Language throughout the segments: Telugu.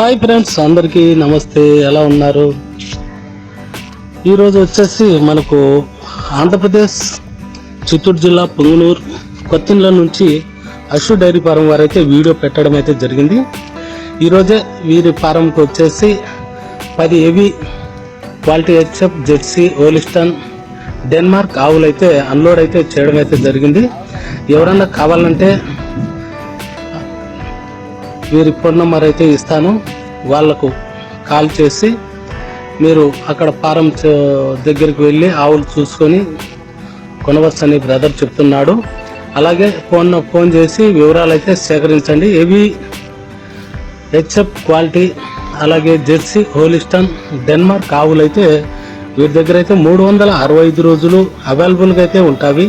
హాయ్ ఫ్రెండ్స్ అందరికీ నమస్తే. ఎలా ఉన్నారు? ఈరోజు వచ్చేసి మనకు ఆంధ్రప్రదేశ్ చిత్తూరు జిల్లా పొంగునూరు కొత్తిండ్ల నుంచి అశు డైరీ ఫారం వారైతే వీడియో పెట్టడం అయితే జరిగింది. ఈరోజే వీరి ఫారంకి వచ్చేసి పది ఏవి quality HF jersey Holstein Denmark ఆవులు అయితే అన్లోడ్ అయితే చేయడం అయితే జరిగింది. ఎవరన్నా కావాలంటే వీరి ఫోన్ నెంబర్ అయితే ఇస్తాను. వాళ్ళకు కాల్ చేసి మీరు అక్కడ ఫారం దగ్గరికి వెళ్ళి ఆవులు చూసుకొని కొనవచ్చని బ్రదర్ చెప్తున్నాడు. అలాగే ఫోన్ ఫోన్ చేసి వివరాలు అయితే సేకరించండి. ఏవి హెచ్ఎఫ్ క్వాలిటీ అలాగే జెర్సీ హోలిస్టన్ డెన్మార్క్ ఆవులు అయితే వీరి దగ్గర అయితే మూడు వందల అరవై ఐదు రోజులు అవైలబుల్గా అయితే ఉంటాయి.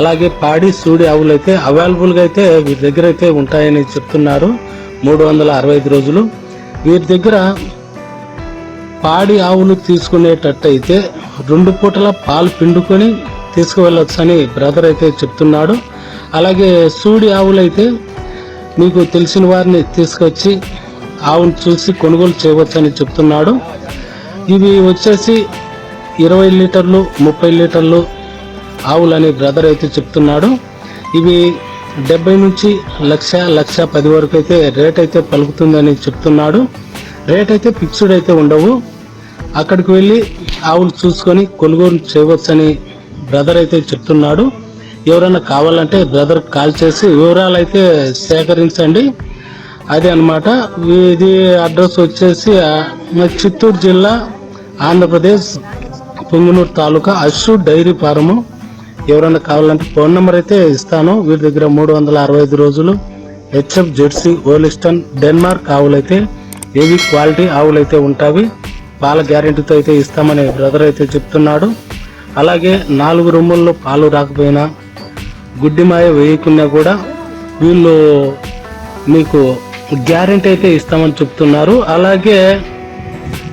అలాగే పాడి సూడి ఆవులు అయితే అవైలబుల్గా అయితే వీరి దగ్గర అయితే ఉంటాయని చెప్తున్నారు. మూడు వందల అరవై ఐదు రోజులు. వీరి దగ్గర పాడి ఆవులు తీసుకునేటట్టయితే రెండు పూటల పాలు పిండుకొని తీసుకువెళ్ళొచ్చని బ్రదర్ అయితే చెప్తున్నాడు. అలాగే సూడి ఆవులైతే మీకు తెలిసిన వారిని తీసుకొచ్చి ఆవును చూసి కొనుగోలు చేయవచ్చని చెప్తున్నాడు. ఇవి వచ్చేసి ఇరవై లీటర్లు ముప్పై లీటర్లు ఆవులని బ్రదర్ అయితే చెప్తున్నాడు. ఇవి డెబ్బై నుంచి లక్ష లక్ష పది వరకు అయితే రేట్ అయితే పలుకుతుందని చెప్తున్నాడు. రేట్ అయితే ఫిక్స్డ్ అయితే ఉండవు. అక్కడికి వెళ్ళి ఆవులు చూసుకొని కొనుగోలు చేయవచ్చని బ్రదర్ అయితే చెప్తున్నాడు. ఎవరైనా కావాలంటే బ్రదర్ కాల్ చేసి వివరాలు అయితే సేకరించండి. అదే అన్నమాట. ఇది అడ్రస్ వచ్చేసి చిత్తూరు జిల్లా ఆంధ్రప్రదేశ్ పొంగునూరు తాలూకా అశు డైరీ ఫారము. ఎవరైనా కావాలంటే ఫోన్ నెంబర్ అయితే ఇస్తాను. వీరి దగ్గర మూడు వందల అరవై ఐదు రోజులు హెచ్ఎఫ్ జెర్సీ ఓలిస్టన్ డెన్మార్క్ ఆవులైతే ఏవి క్వాలిటీ ఆవులైతే ఉంటాయి పాల గ్యారెంటీతో అయితే ఇస్తామని బ్రదర్ అయితే చెప్తున్నాడు. అలాగే నాలుగు రూముల్లో పాలు రాకపోయినా గుడ్డి మాయ వేయకున్నా కూడా వీళ్ళు మీకు గ్యారెంటీ అయితే ఇస్తామని చెప్తున్నారు. అలాగే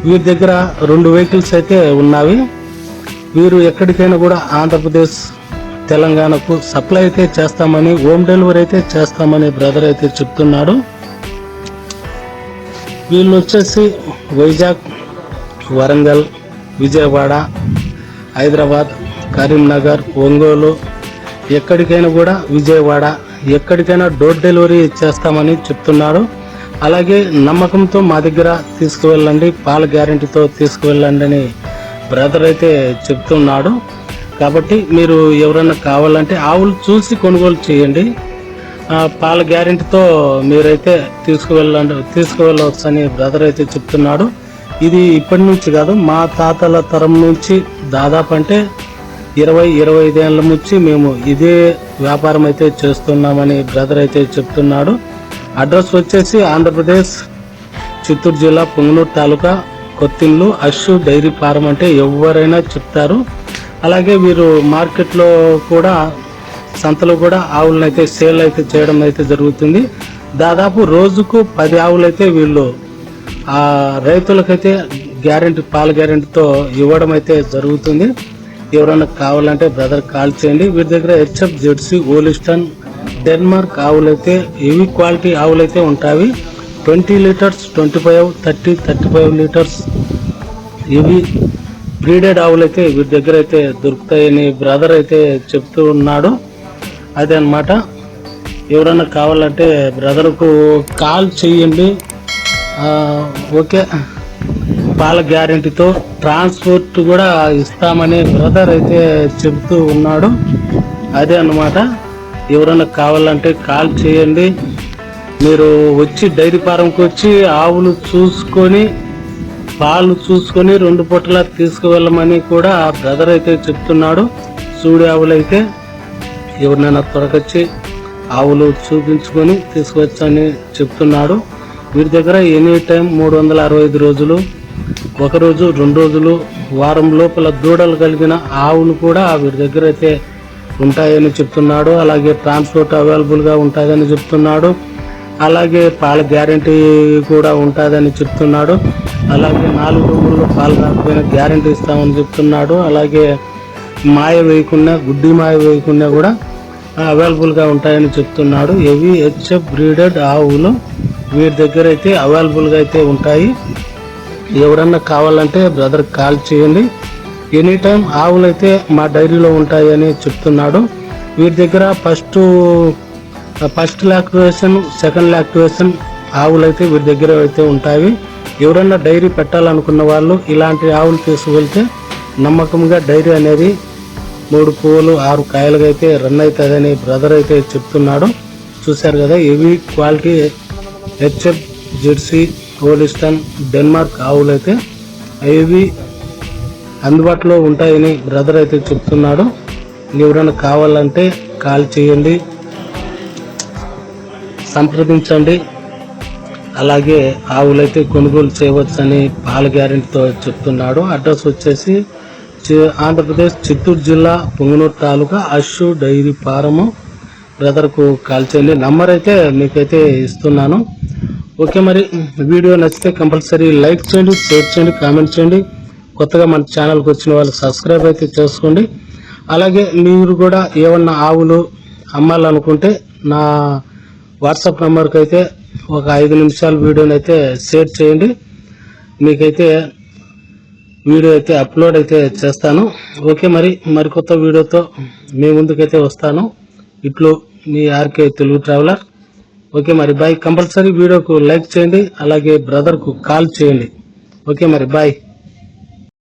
వీరి దగ్గర రెండు వెహికల్స్ అయితే ఉన్నవి. వీరు ఎక్కడికైనా కూడా ఆంధ్రప్రదేశ్ తెలంగాణకు సప్లై అయితే చేస్తామని హోమ్ డెలివరీ అయితే చేస్తామని బ్రదర్ అయితే చెప్తున్నాడు. వీళ్ళు వచ్చేసి వైజాగ్ వరంగల్ విజయవాడ హైదరాబాద్ కరీంనగర్ ఒంగోలు ఎక్కడికైనా కూడా విజయవాడ ఎక్కడికైనా డోర్ డెలివరీ చేస్తామని చెప్తున్నాడు. అలాగే నమ్మకంతో మా దగ్గర తీసుకువెళ్ళండి పాల గ్యారెంటీతో తీసుకువెళ్ళండి అని బ్రదర్ అయితే చెప్తున్నాడు. కాబట్టి మీరు ఎవరైనా కావాలంటే ఆవులు చూసి కొనుగోలు చేయండి. పాల గ్యారెంటీతో మీరైతే తీసుకువెళ్ళ తీసుకువెళ్ళవచ్చు అని బ్రదర్ అయితే చెప్తున్నాడు. ఇది ఇప్పటి నుంచి కాదు మా తాతల తరం నుంచి దాదాపు అంటే ఇరవై ఇరవై ఐదేళ్ళ నుంచి మేము ఇదే వ్యాపారం అయితే చేస్తున్నామని బ్రదర్ అయితే చెప్తున్నాడు. అడ్రస్ వచ్చేసి ఆంధ్రప్రదేశ్ చిత్తూరు జిల్లా పొంగనూరు తాలూకా కొత్తిల్లు అశు డైరీ ఫారం అంటే ఎవరైనా చెప్తారు. అలాగే వీరు మార్కెట్లో కూడా సంతలో కూడా ఆవులను అయితే సేల్ అయితే చేయడం అయితే జరుగుతుంది. దాదాపు రోజుకు పది ఆవులు అయితే వీళ్ళు ఆ రైతులకైతే గ్యారెంటీ పాల గ్యారెంటీతో ఇవ్వడం అయితే జరుగుతుంది. ఎవరైనా కావాలంటే బ్రదర్ కాల్ చేయండి. వీరి దగ్గర హెచ్ఎఫ్ జెర్సీ ఓలిస్టన్ డెన్మార్క్ ఆవులైతే హెవీ క్వాలిటీ ఆవులైతే ఉంటాయి. Twenty litres twenty five thirty thirty five litres ఇవి బ్రీడెడ్ ఆవులైతే వీరి దగ్గర అయితే దొరుకుతాయని బ్రదర్ అయితే చెప్తూ ఉన్నాడు. అదే అన్నమాట. ఎవరైనా కావాలంటే బ్రదర్కు కాల్ చేయండి. ఓకే. పాల గ్యారెంటీతో ట్రాన్స్పోర్ట్ కూడా ఇస్తామని బ్రదర్ అయితే చెబుతూ ఉన్నాడు. అదే అన్నమాట. ఎవరైనా కావాలంటే కాల్ చేయండి. మీరు వచ్చి డైరీ ఫారంకి వచ్చి ఆవులు చూసుకొని పాలు చూసుకొని రెండు పూటలా తీసుకువెళ్ళమని కూడా ఆ బ్రదర్ అయితే చెప్తున్నాడు. సూడి ఆవులైతే ఎవరినైనా త్వరకొచ్చి ఆవులు చూపించుకొని తీసుకొచ్చని చెప్తున్నాడు. వీరి దగ్గర ఎనీ టైం మూడు వందల అరవై ఐదు రోజులు ఒకరోజు రెండు రోజులు వారం లోపల దూడలు కలిగిన ఆవులు కూడా వీరి దగ్గర అయితే ఉంటాయని చెప్తున్నాడు. అలాగే ట్రాన్స్పోర్ట్ అవైలబుల్గా ఉంటుందని చెప్తున్నాడు. అలాగే పాల గ్యారెంటీ కూడా ఉంటుందని చెప్తున్నాడు. అలాగే నాలుగు రోజుల్లో పాలు రాకపోయినా గ్యారెంటీ ఇస్తామని చెప్తున్నాడు. అలాగే మాయ వేయకుండా గుడ్డి మాయ వేయకుండా కూడా అవైలబుల్గా ఉంటాయని చెప్తున్నాడు. ఇవి హెచ్ఎఫ్ బ్రీడెడ్ ఆవులు వీరి దగ్గర అయితే అవైలబుల్గా అయితే ఉంటాయి. ఎవరన్నా కావాలంటే బ్రదర్ కాల్ చేయండి. ఎనీ టైం ఆవులు అయితే మా డైరీలో ఉంటాయని చెప్తున్నాడు. వీరి దగ్గర first first lactation second lactation ఆవులు అయితే వీరి దగ్గర అయితే ఉంటాయి. ఎవరన్నా డైరీ పెట్టాలనుకున్న వాళ్ళు ఇలాంటి ఆవులు తీసుకువెళ్తే నమ్మకంగా డైరీ అనేది మూడు పువ్వులు ఆరు కాయలుగా అయితే రన్ అవుతుందని బ్రదర్ అయితే చెప్తున్నాడు. చూశారు కదా ఇవి quality HF jersey Holstein Denmark ఆవులు అయితే ఇవి అందుబాటులో ఉంటాయని బ్రదర్ అయితే చెప్తున్నాడు. ఎవరైనా కావాలంటే కాల్ చేయండి సంప్రదించండి. అలాగే ఆవులైతే కొనుగోలు చేయవచ్చని పాల గ్యారెంటీతో చెప్తున్నాడు. అడ్రస్ వచ్చేసి ఆంధ్రప్రదేశ్ చిత్తూరు జిల్లా పొంగునూరు తాలూకా అషు డైరీ ఫారము బ్రదర్కు కాల్ చేయండి. నంబర్ అయితే మీకైతే ఇస్తున్నాను. ఓకే మరి వీడియో నచ్చితే కంపల్సరీ లైక్ చేయండి షేర్ చేయండి కామెంట్ చేయండి. కొత్తగా మన ఛానల్కి వచ్చిన వాళ్ళు సబ్స్క్రైబ్ అయితే చేసుకోండి. అలాగే మీరు కూడా ఏమన్నా ఆవులు అమ్మాలనుకుంటే నా వాట్సాప్ నెంబర్కి అయితే ఒక ఐదు నిమిషాల వీడియోని అయితే షేర్ చేయండి. మీకైతే వీడియో అయితే అప్లోడ్ అయితే చేస్తాను. ఓకే మరి మరికొత్త వీడియోతో మీ ముందుకైతే వస్తాను. ఇట్లు మీ ఆర్కే తెలుగు ట్రావెలర్. ఓకే మరి బాయ్. కంపల్సరీ వీడియోకు లైక్ చేయండి అలాగే బ్రదర్కు కాల్ చేయండి. ఓకే మరి బాయ్.